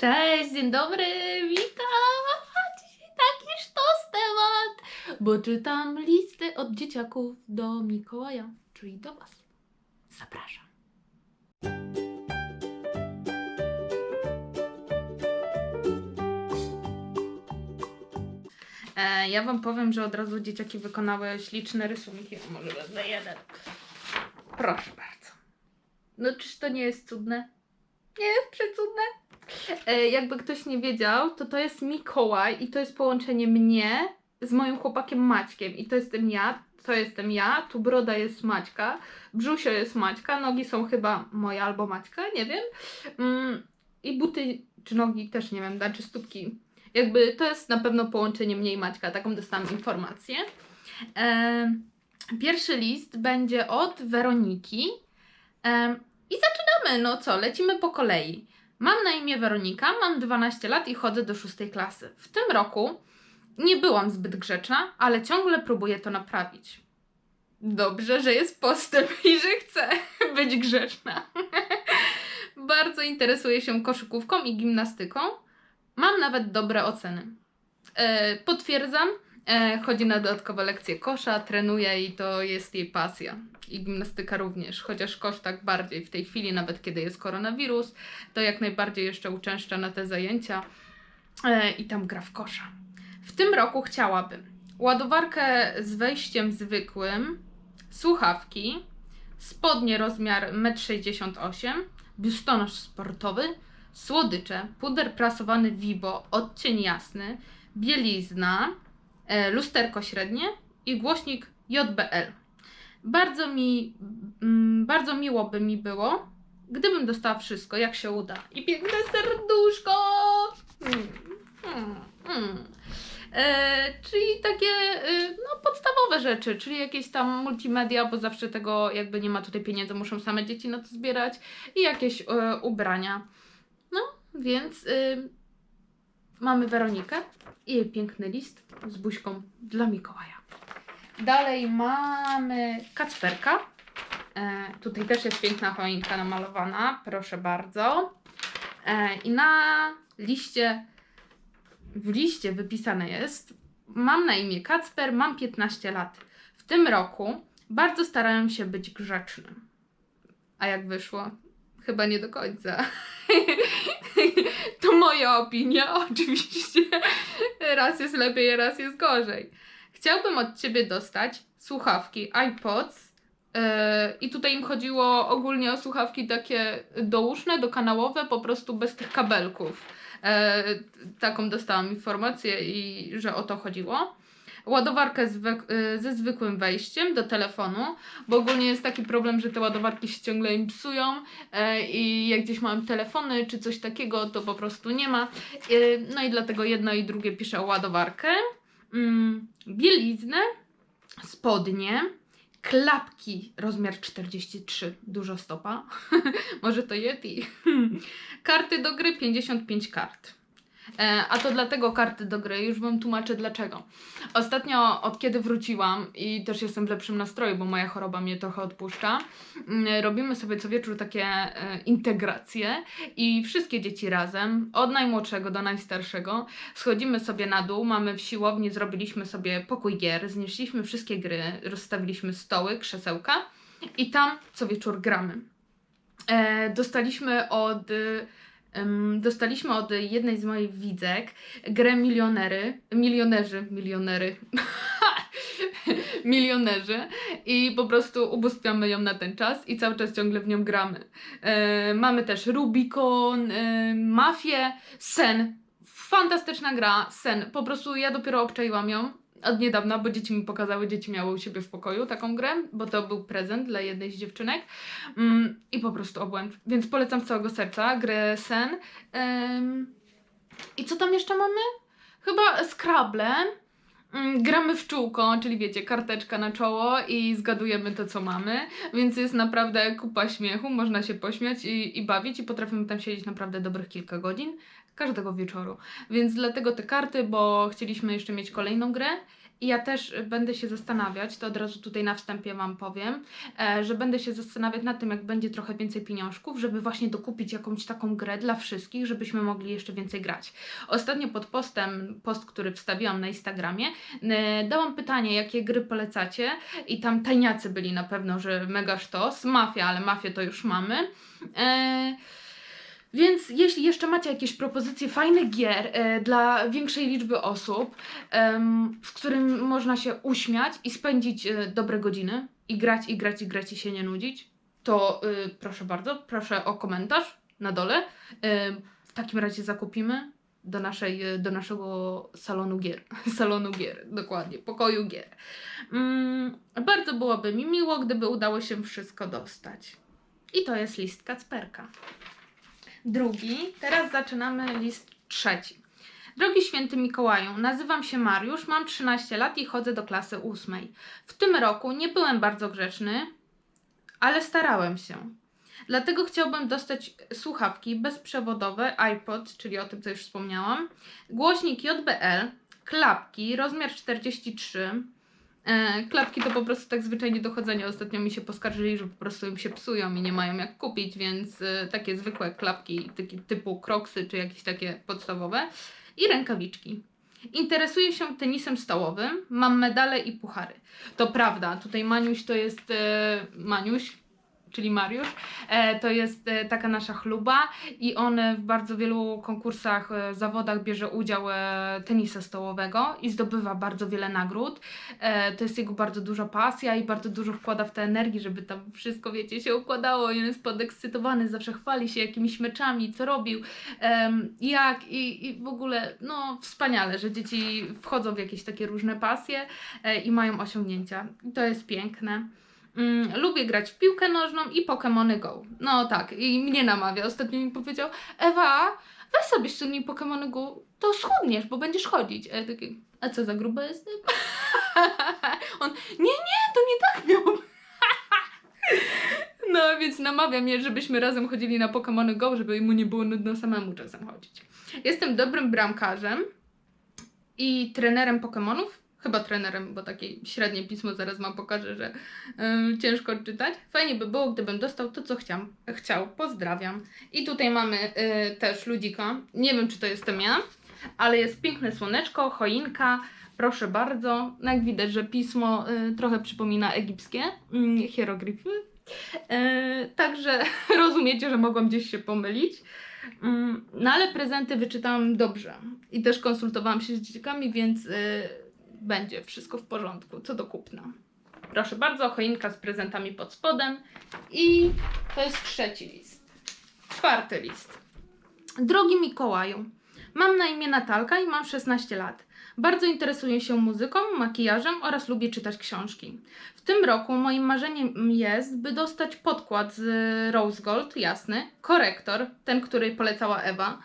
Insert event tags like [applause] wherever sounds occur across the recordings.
Cześć, dzień dobry, witam! Taki sztos temat, bo czytam listy od dzieciaków do Mikołaja, czyli do Was. Zapraszam. E, ja Wam powiem, że od razu dzieciaki wykonały śliczne rysunki. Może wezmę jeden. Proszę bardzo. No czyż to nie jest cudne? Nie jest przecudne? E, jakby ktoś nie wiedział, to to jest Mikołaj i to jest połączenie mnie z moim chłopakiem Maćkiem. I to jestem ja, to jestem ja, tu broda jest Maćka, brzusio jest Maćka, nogi są chyba moje albo Maćka, nie wiem. Mm, I buty czy nogi też nie wiem, znaczy stópki. Jakby to jest na pewno połączenie mnie i Maćka, taką dostałam informację. E, pierwszy list będzie od Weroniki. E, I zaczynamy, no co, lecimy po kolei. Mam na imię Weronika, mam 12 lat i chodzę do 6 klasy. W tym roku nie byłam zbyt grzeczna, ale ciągle próbuję to naprawić. Dobrze, że jest postęp [laughs] i że chcę być grzeczna. [laughs] Bardzo interesuję się koszykówką i gimnastyką. Mam nawet dobre oceny. E, potwierdzam, chodzi na dodatkowe lekcje kosza, trenuje i to jest jej pasja. I gimnastyka również, chociaż kosz tak bardziej w tej chwili, nawet kiedy jest koronawirus, to jak najbardziej jeszcze uczęszcza na te zajęcia e, i tam gra w kosza. W tym roku chciałabym ładowarkę z wejściem zwykłym, słuchawki, spodnie rozmiar 1,68 m, biustonosz sportowy, słodycze, puder prasowany Vibo, odcień jasny, bielizna, e, lusterko średnie i głośnik JBL. Bardzo mi, mm, bardzo miło by mi było, gdybym dostała wszystko, jak się uda. I piękne serduszko! Mm, mm. E, czyli takie e, no, podstawowe rzeczy, czyli jakieś tam multimedia, bo zawsze tego jakby nie ma tutaj pieniędzy, muszą same dzieci na to zbierać i jakieś e, ubrania. No, więc y, mamy Weronikę i jej piękny list z buźką dla Mikołaja. Dalej mamy Kacperka. E, tutaj też jest piękna choinka namalowana, proszę bardzo. E, I na liście, w liście wypisane jest, mam na imię Kacper, mam 15 lat. W tym roku bardzo starałem się być grzeczny. A jak wyszło? Chyba nie do końca. [laughs] to moja opinia, [laughs] oczywiście. Raz jest lepiej, raz jest gorzej. Chciałbym od ciebie dostać słuchawki iPods. Yy, I tutaj im chodziło ogólnie o słuchawki takie douszne, dokanałowe, po prostu bez tych kabelków. Yy, taką dostałam informację i że o to chodziło. Ładowarkę yy, ze zwykłym wejściem do telefonu, bo ogólnie jest taki problem, że te ładowarki się ciągle im psują e, i jak gdzieś mam telefony czy coś takiego, to po prostu nie ma. E, no i dlatego jedno i drugie piszę ładowarkę. Mm, bieliznę, spodnie, klapki rozmiar 43, dużo stopa. [laughs] Może to Yeti. [laughs] Karty do gry 55 kart. E, A to dlatego karty do gry, już Wam tłumaczę dlaczego. Ostatnio, od kiedy wróciłam i też jestem w lepszym nastroju, bo moja choroba mnie trochę odpuszcza, mm, robimy sobie co wieczór takie e, integracje i wszystkie dzieci razem, od najmłodszego do najstarszego, schodzimy sobie na dół, mamy w siłowni, zrobiliśmy sobie pokój gier, znieśliśmy wszystkie gry, rozstawiliśmy stoły, krzesełka i tam co wieczór gramy. E, dostaliśmy od dostaliśmy od jednej z moich widzek grę Milionery, milionerzy, milionery, [laughs] milionerzy i po prostu ubóstwiamy ją na ten czas i cały czas ciągle w nią gramy. E, mamy też Rubicon, e, Mafię, Sen. Fantastyczna gra, Sen. Po prostu ja dopiero obczaiłam ją od niedawna, bo dzieci mi pokazały, dzieci miały u siebie w pokoju taką grę, bo to był prezent dla jednej z dziewczynek mm, i po prostu obłęd. Więc polecam z całego serca grę Sen. I co tam jeszcze mamy? Chyba Scrabble. Mm, Gramy w czółko, czyli wiecie, karteczka na czoło i zgadujemy to, co mamy, więc jest naprawdę kupa śmiechu, można się pośmiać i, i bawić i potrafimy tam siedzieć naprawdę dobrych kilka godzin każdego wieczoru. Więc dlatego te karty, bo chcieliśmy jeszcze mieć kolejną grę I ja też będę się zastanawiać, to od razu tutaj na wstępie Wam powiem, e, że będę się zastanawiać nad tym, jak będzie trochę więcej pieniążków, żeby właśnie dokupić jakąś taką grę dla wszystkich, żebyśmy mogli jeszcze więcej grać. Ostatnio pod postem, post, który wstawiłam na Instagramie, dałam pytanie, jakie gry polecacie i tam tajniacy byli na pewno, że mega sztos, mafia, ale mafię to już mamy. E, więc jeśli jeszcze macie jakieś propozycje fajnych gier e, dla większej liczby osób, z którym można się uśmiać i spędzić e, dobre godziny i grać, i grać, i grać i się nie nudzić, to e, proszę bardzo, proszę o komentarz na dole. E, w takim razie zakupimy do, naszej, e, do naszego salonu gier. [laughs] salonu gier, dokładnie, pokoju gier. Mm, bardzo byłoby mi miło, gdyby udało się wszystko dostać. I to jest list Kacperka. Drugi, teraz zaczynamy list trzeci. Drogi święty Mikołaju, nazywam się Mariusz, mam 13 lat i chodzę do klasy ósmej. W tym roku nie byłem bardzo grzeczny, ale starałem się. Dlatego chciałbym dostać słuchawki bezprzewodowe, iPod, czyli o tym, co już wspomniałam, głośnik JBL, klapki, rozmiar 43, E, klapki to po prostu tak zwyczajnie do chodzenia. Ostatnio mi się poskarżyli, że po prostu im się psują i nie mają jak kupić, więc e, takie zwykłe klapki typu kroksy czy jakieś takie podstawowe. I rękawiczki. Interesuję się tenisem stołowym, mam medale i puchary. To prawda, tutaj Maniuś to jest e, Maniuś, czyli Mariusz. E, to jest e, taka nasza chluba i on w bardzo wielu konkursach, e, zawodach bierze udział tenisa stołowego i zdobywa bardzo wiele nagród. To jest jego bardzo duża pasja i bardzo dużo wkłada w te energii, żeby tam wszystko, wiecie, się układało i on jest podekscytowany, zawsze chwali się jakimiś meczami, co robił, jak i, i w ogóle, no wspaniale, że dzieci wchodzą w jakieś takie różne pasje i mają osiągnięcia. I to jest piękne. Mm, lubię grać w piłkę nożną i Pokémony Go. No tak, i mnie namawia. Ostatnio mi powiedział, Ewa, weź sobie ściągnij Pokémony Go, to schudniesz, bo będziesz chodzić. A ja a co za gruba jestem? [laughs] On, nie, nie, to nie tak miał. No, więc namawia mnie, żebyśmy razem chodzili na Pokémony Go, żeby mu nie było nudno samemu czasem chodzić. Jestem dobrym bramkarzem i trenerem Pokémonów. Chyba trenerem, bo takie średnie pismo zaraz Wam pokażę, że yy, ciężko czytać. Fajnie by było, gdybym dostał to, co chciał. chciał. Pozdrawiam. I tutaj mamy yy, też ludzika. Nie wiem, czy to jestem ja, ale jest piękne słoneczko, choinka. Proszę bardzo. No jak widać, że pismo yy, trochę przypomina egipskie yy, hieroglify. Yy, także [laughs] rozumiecie, że mogłam gdzieś się pomylić. Mm, No ale prezenty wyczytałam dobrze i też konsultowałam się z dzieciakami, więc y, będzie wszystko w porządku co do kupna. Proszę bardzo, choinka z prezentami pod spodem i to jest trzeci list. Czwarty list. Drogi Mikołaju, mam na imię Natalka i mam 16 lat. Bardzo interesuję się muzyką, makijażem oraz lubię czytać książki. W tym roku moim marzeniem jest, by dostać podkład z Rose Gold, jasny, korektor, ten, który polecała Ewa,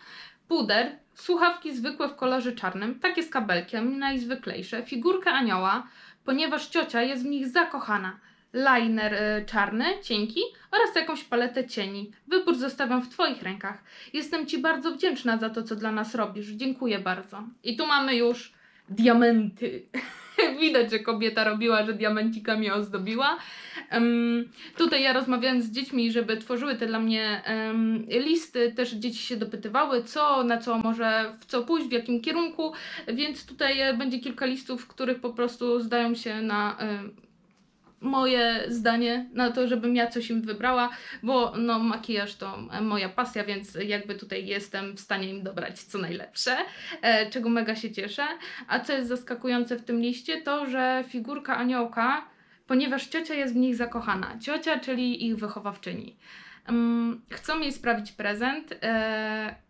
puder, słuchawki zwykłe w kolorze czarnym, takie z kabelkiem, najzwyklejsze, figurkę anioła, ponieważ ciocia jest w nich zakochana, liner y, czarny, cienki oraz jakąś paletę cieni. Wybór zostawiam w Twoich rękach. Jestem Ci bardzo wdzięczna za to, co dla nas robisz. Dziękuję bardzo. I tu mamy już diamenty. [laughs] [laughs] Widać, że kobieta robiła, że diamencikami ozdobiła. Em, tutaj ja rozmawiając z dziećmi, żeby tworzyły te dla mnie em, listy, też dzieci się dopytywały, co, na co może, w co pójść, w jakim kierunku, więc tutaj e, będzie kilka listów, w których po prostu zdają się na em, moje zdanie na to, żebym ja coś im wybrała, bo no makijaż to moja pasja, więc jakby tutaj jestem w stanie im dobrać co najlepsze, e, czego mega się cieszę. A co jest zaskakujące w tym liście, to że figurka aniołka, ponieważ ciocia jest w nich zakochana. Ciocia, czyli ich wychowawczyni. Um, chcą jej sprawić prezent, e,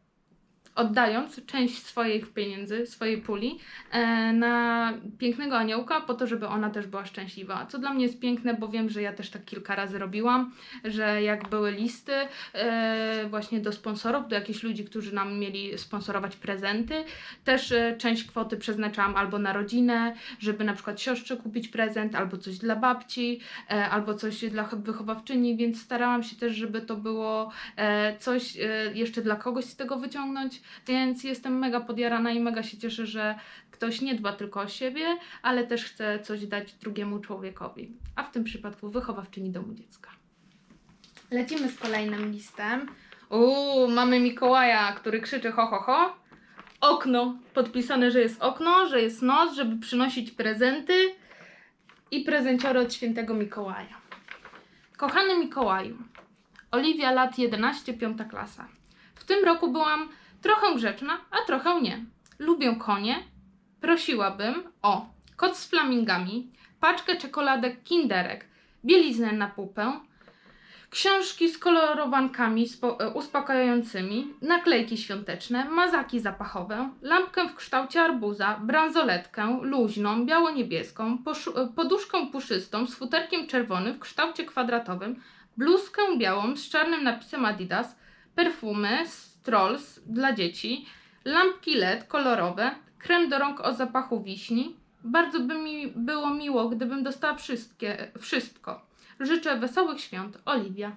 oddając część swoich pieniędzy, swojej puli e, na pięknego aniołka, po to, żeby ona też była szczęśliwa. Co dla mnie jest piękne, bo wiem, że ja też tak kilka razy robiłam, że jak były listy e, właśnie do sponsorów, do jakichś ludzi, którzy nam mieli sponsorować prezenty, też e, część kwoty przeznaczałam albo na rodzinę, żeby na przykład siostrze kupić prezent, albo coś dla babci, albo coś dla wychowawczyni, więc starałam się też, żeby to było coś jeszcze dla kogoś z tego wyciągnąć. Więc jestem mega podjarana i mega się cieszę, że ktoś nie dba tylko o siebie, ale też chce coś dać drugiemu człowiekowi. A w tym przypadku wychowawczyni domu dziecka. Lecimy z kolejnym listem. Uuu, mamy Mikołaja, który krzyczy ho, ho, ho. Okno. Podpisane, że jest okno, że jest noc, żeby przynosić prezenty i prezenciory od świętego Mikołaja. Kochany Mikołaju, Oliwia lat 11, piąta klasa. W tym roku byłam trochę grzeczna, a trochę nie. Lubię konie. Prosiłabym o kot z flamingami, paczkę czekoladek kinderek, bieliznę na pupę, książki z kolorowankami e, uspokajającymi, naklejki świąteczne, mazaki zapachowe, lampkę w kształcie arbuza, bransoletkę luźną, biało-niebieską, e, poduszkę puszystą z futerkiem czerwonym w kształcie kwadratowym, bluzkę białą z czarnym napisem Adidas, perfumy z Trolls dla dzieci, lampki LED kolorowe, krem do rąk o zapachu wiśni. Bardzo by mi było miło, gdybym dostała wszystkie, wszystko. Życzę wesołych świąt. Oliwia.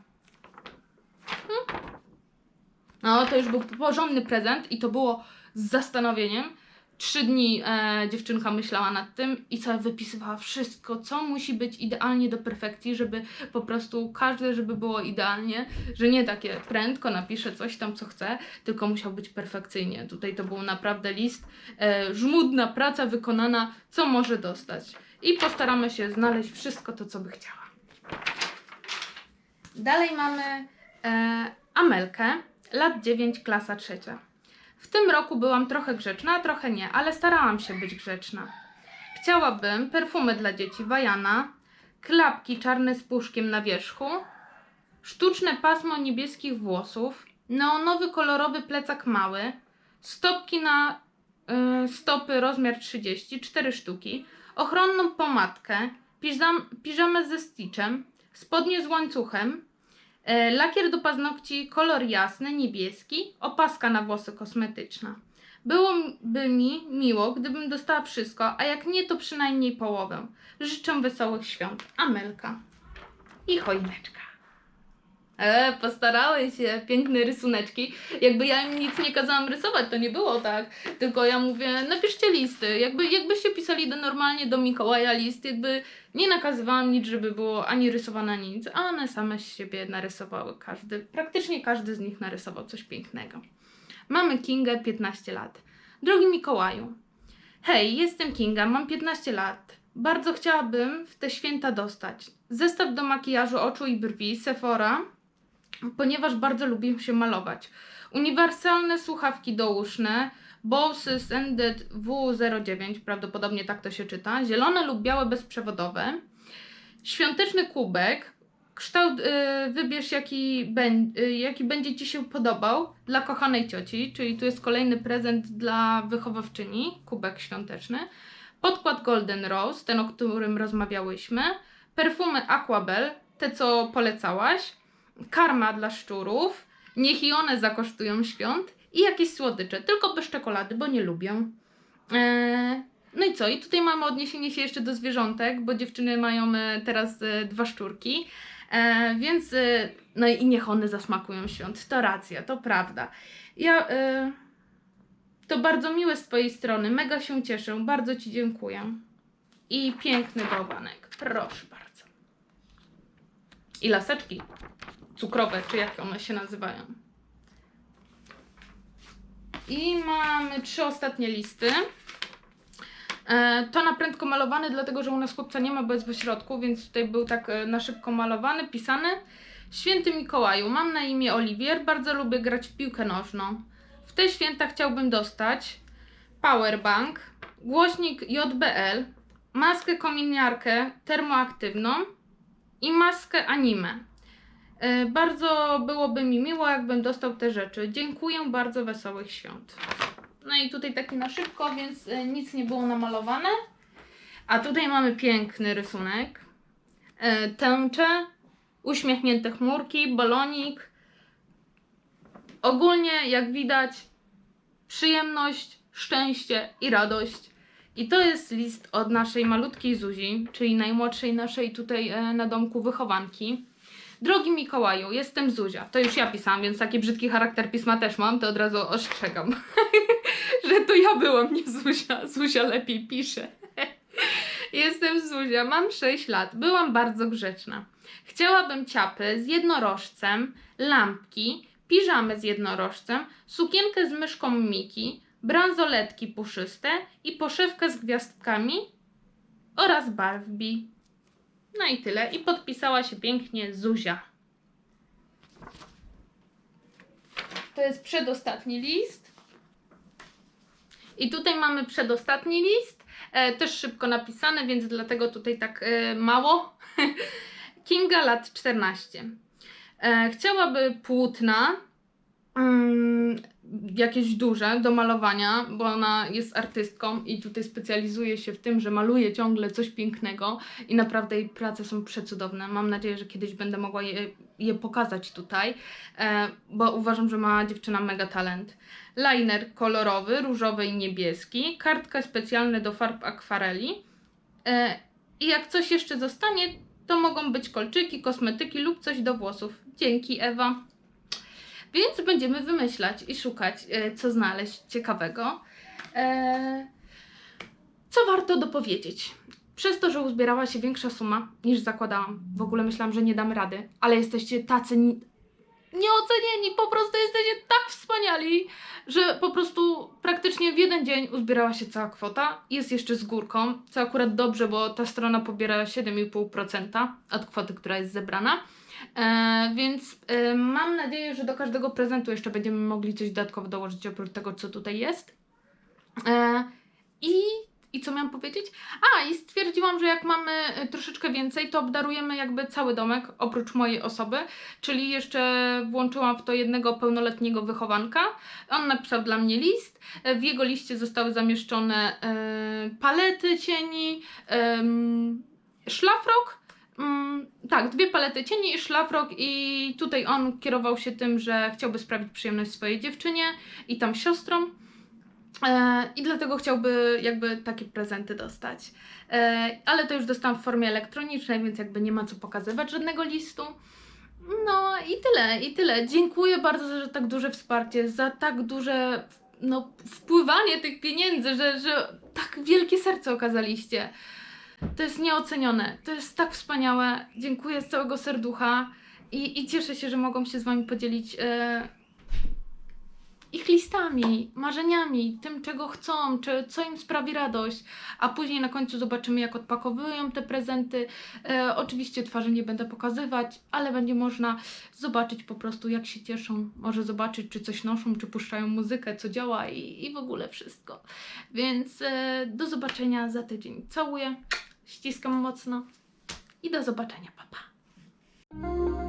Hmm. No, to już był porządny prezent i to było z zastanowieniem. Trzy dni e, dziewczynka myślała nad tym i co wypisywała wszystko, co musi być idealnie do perfekcji, żeby po prostu każde, żeby było idealnie, że nie takie prędko napiszę coś tam, co chcę, tylko musiał być perfekcyjnie. Tutaj to był naprawdę list, e, żmudna praca wykonana, co może dostać. I postaramy się znaleźć wszystko to, co by chciała. Dalej mamy e, Amelkę, lat 9, klasa trzecia. W tym roku byłam trochę grzeczna, a trochę nie, ale starałam się być grzeczna. Chciałabym perfumy dla dzieci Wajana, klapki czarne z puszkiem na wierzchu, sztuczne pasmo niebieskich włosów, neonowy kolorowy plecak mały, stopki na y, stopy rozmiar 30, 4 sztuki, ochronną pomadkę, piżam, piżamę ze stitchem, spodnie z łańcuchem, lakier do paznokci kolor jasny, niebieski, opaska na włosy kosmetyczna. Byłoby mi miło, gdybym dostała wszystko, a jak nie, to przynajmniej połowę. Życzę wesołych świąt. Amelka. I choineczka. E, postarałeś się, piękne rysuneczki. Jakby ja im nic nie kazałam rysować, to nie było tak. Tylko ja mówię, napiszcie listy. Jakby, jakbyście pisali do, normalnie do Mikołaja list, jakby nie nakazywałam nic, żeby było ani rysowane, nic, a one same z siebie narysowały. Każdy, praktycznie każdy z nich narysował coś pięknego. Mamy Kingę, 15 lat. Drogi Mikołaju, hej, jestem Kinga, mam 15 lat. Bardzo chciałabym w te święta dostać zestaw do makijażu oczu i brwi Sephora, ponieważ bardzo lubię się malować. Uniwersalne słuchawki douszne Bose Sended W09, prawdopodobnie tak to się czyta, zielone lub białe bezprzewodowe, świąteczny kubek, kształt y, wybierz jaki, beń, y, jaki będzie Ci się podobał dla kochanej cioci, czyli tu jest kolejny prezent dla wychowawczyni, kubek świąteczny, podkład Golden Rose, ten o którym rozmawiałyśmy, perfumy Aquabel, te co polecałaś, karma dla szczurów, niech i one zakosztują świąt i jakieś słodycze, tylko bez czekolady, bo nie lubię. Eee, no i co? I tutaj mamy odniesienie się jeszcze do zwierzątek, bo dziewczyny mają e, teraz e, dwa szczurki, e, więc e, no i niech one zasmakują świąt. To racja, to prawda. Ja e, to bardzo miłe z Twojej strony, mega się cieszę, bardzo Ci dziękuję. I piękny bałwanek, proszę bardzo. I laseczki cukrowe, czy jak one się nazywają. I mamy trzy ostatnie listy. E, to na prędko malowany, dlatego że u nas chłopca nie ma, bo jest w więc tutaj był tak e, na szybko malowany, pisany. Święty Mikołaju, mam na imię Oliwier, bardzo lubię grać w piłkę nożną. W te święta chciałbym dostać powerbank, głośnik JBL, maskę kominiarkę termoaktywną i maskę anime. E, Bardzo byłoby mi miło, jakbym dostał te rzeczy. Dziękuję, bardzo wesołych świąt. No i tutaj taki na szybko, więc e, nic nie było namalowane. A tutaj mamy piękny rysunek. E, Tęcze, uśmiechnięte chmurki, balonik. Ogólnie, jak widać, przyjemność, szczęście i radość. I to jest list od naszej malutkiej Zuzi, czyli najmłodszej naszej tutaj na domku wychowanki. Drogi Mikołaju, jestem Zuzia. To już ja pisałam, więc taki brzydki charakter pisma też mam, to od razu ostrzegam, [laughs] że to ja byłam, nie Zuzia. Zuzia lepiej pisze. [laughs] Jestem Zuzia, mam 6 lat. Byłam bardzo grzeczna. Chciałabym ciapy z jednorożcem, lampki, piżamy z jednorożcem, sukienkę z myszką Miki, bransoletki puszyste i poszewkę z gwiazdkami oraz Barbie. No i tyle. I podpisała się pięknie Zuzia. To jest przedostatni list. I tutaj mamy przedostatni list. E, też szybko napisany, więc dlatego tutaj tak e, mało. [laughs] Kinga lat 14. E, chciałaby płótna, jakieś duże do malowania, bo ona jest artystką i tutaj specjalizuje się w tym, że maluje ciągle coś pięknego i naprawdę jej prace są przecudowne. Mam nadzieję, że kiedyś będę mogła je, je pokazać tutaj, e, bo uważam, że ma dziewczyna mega talent. Liner kolorowy, różowy i niebieski, kartka specjalna do farb akwareli e, i jak coś jeszcze zostanie, to mogą być kolczyki, kosmetyki lub coś do włosów. Dzięki Ewa. Więc będziemy wymyślać i szukać, e, co znaleźć ciekawego. E, co warto dopowiedzieć? Przez to, że uzbierała się większa suma niż zakładałam, w ogóle myślałam, że nie dam rady, ale jesteście tacy nieocenieni, po prostu jesteście tak wspaniali, że po prostu praktycznie w jeden dzień uzbierała się cała kwota. Jest jeszcze z górką, co akurat dobrze, bo ta strona pobiera 7,5% od kwoty, która jest zebrana. E, więc e, mam nadzieję, że do każdego prezentu jeszcze będziemy mogli coś dodatkowo dołożyć oprócz tego, co tutaj jest. E, I, I co miałam powiedzieć? A, i stwierdziłam, że jak mamy e, troszeczkę więcej, to obdarujemy jakby cały domek, oprócz mojej osoby, czyli jeszcze włączyłam w to jednego pełnoletniego wychowanka. On napisał dla mnie list. E, W jego liście zostały zamieszczone e, palety cieni, em, szlafrok, Mm, tak, dwie palety cieni i szlafrok i tutaj on kierował się tym, że chciałby sprawić przyjemność swojej dziewczynie i tam siostrom. E, I dlatego chciałby jakby takie prezenty dostać. E, ale to już dostałam w formie elektronicznej, więc jakby nie ma co pokazywać żadnego listu. No i tyle, i tyle. Dziękuję bardzo za tak duże wsparcie, za tak duże no, wpływanie tych pieniędzy, że, że tak wielkie serce okazaliście. To jest nieocenione. To jest tak wspaniałe. Dziękuję z całego serducha i, i cieszę się, że mogą się z Wami podzielić e, ich listami, marzeniami, tym, czego chcą, czy, co im sprawi radość. A później na końcu zobaczymy, jak odpakowują te prezenty. E, oczywiście twarzy nie będę pokazywać, ale będzie można zobaczyć po prostu, jak się cieszą. Może zobaczyć, czy coś noszą, czy puszczają muzykę, co działa i, i w ogóle wszystko. Więc e, do zobaczenia za tydzień. Całuję. Ściskam mocno i do zobaczenia, papa. Pa.